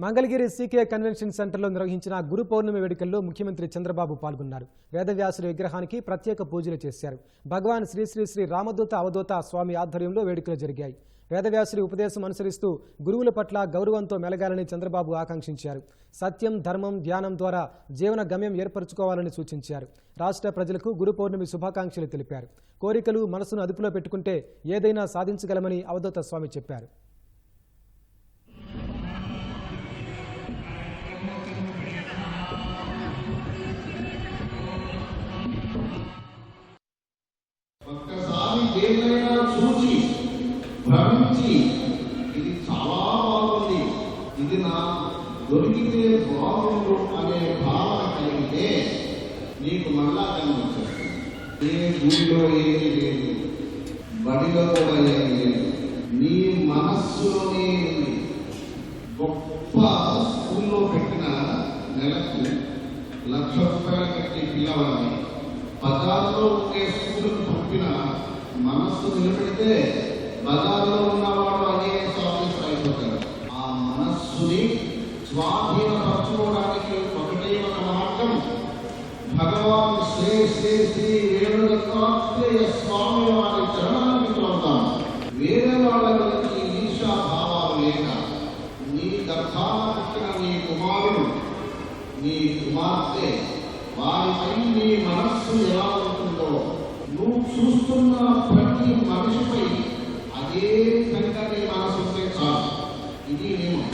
Mangalagiri CK convention సెంటర్లో నిర్వహించిన గురు పౌర్ణమి వేడుకల్లో ముఖ్యమంత్రి చంద్రబాబు పాల్గొన్నారు. వేదవ్యాసుల విగ్రహానికి ప్రత్యేక పూజలు చేశారు. భగవాన్ శ్రీ శ్రీ శ్రీ రామదూత అవధూత స్వామి ఆధ్వర్యంలో వేడుకలు జరిగాయి. వేదవ్యాసుడి ఉపదేశం అనుసరిస్తూ గురువుల పట్ల గౌరవంతో మెలగాలని చంద్రబాబు ఆకాంక్షించారు. సత్యం ధర్మం ధ్యానం ద్వారా జీవన గమ్యం ఏర్పరచుకోవాలని సూచించారు. రాష్ట్ర ప్రజలకు గురు పౌర్ణమి శుభాకాంక్షలు తెలిపారు. కోరికలు మనసును అదుపులో పెట్టుకుంటే ఏదైనా సాధించగలమని అవధూత స్వామి చెప్పారు. ఏమైనా దేన్నైనా చూచి భ్రమించి ఇది చాలా బాగుంది ఇది నా దొరికితే బాగుండు అనే భావన కలిగితే నీకు మళ్ళా కనిపించేస్తుంది ఏ గుడిలో ఏమీ లేదు బడిలో కూడా ఏమీ లేదు. నీ మనస్సులోనే ఉంది. గొప్ప స్కూల్లో పెట్టిన నెలకు లక్ష రూపాయలు కట్టి పిల్లవాడిని బజార్లో ఉండే మనస్సు నిలబెడితే బజార్లో ఉన్నవాడు ఐఏఎస్ ఆఫీసర్ అయిపోతాడు. ఆ మనస్సుని స్వాధీనపరచుకోవడానికి ఒకటే ఒక మార్గం భగవాన్ శ్రీ శ్రీ శ్రీ వేణుదత్తాత్రేయ స్వామి వారి చరణానికి చూద్దాం వేరే వాళ్ళ గురించి ఈశాభావాలు లేక నీ గర్భాన నీ కుమారుడు నీ కుమార్తె వారిపై నీ మనస్సు ఎలా ఉంటుందో నువ్వు చూస్తున్న ప్రతి మనిషిపై అదే విధంగా మనసు వస్తే చాలు ఇది నియమం.